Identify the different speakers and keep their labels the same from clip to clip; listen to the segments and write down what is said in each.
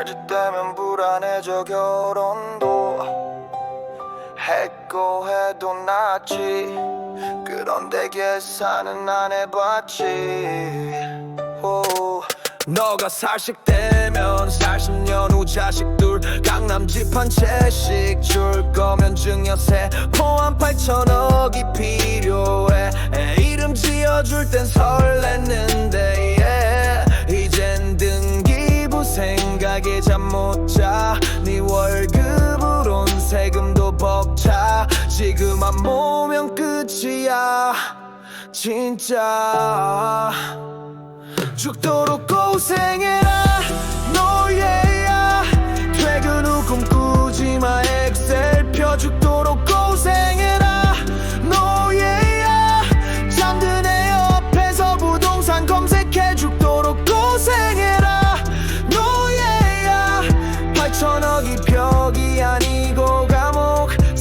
Speaker 1: 찰질 때면 불안해져 결혼도 했고 해도 낫지. 그런데 계산은 안 해봤지. 오. 너가 살식되면 40년 후 자식들 강남 집 한 채씩 줄 거면 증여세 포함 8천억이 필요해. 에, 이름 지어줄 땐 못자네 월급으론 세금도 벅차. 지금 안 모으면 끝이야. 진짜 죽도록 고생해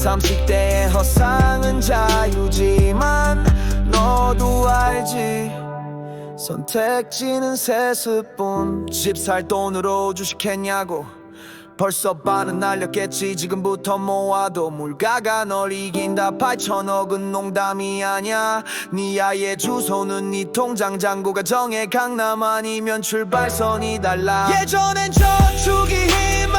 Speaker 1: 30대의 허상은 자유지만 너도 알지. 선택지는 세습뿐 집 살 돈으로 주식했냐고. 벌써 반은 날렸겠지. 지금부터 모아도 물가가 널 이긴다. 8천억은 농담이 아냐 네 아이의 주소는 네 통장 잔고가 정해 강남 아니면 출발선이 달라. 예전엔 저축이 힘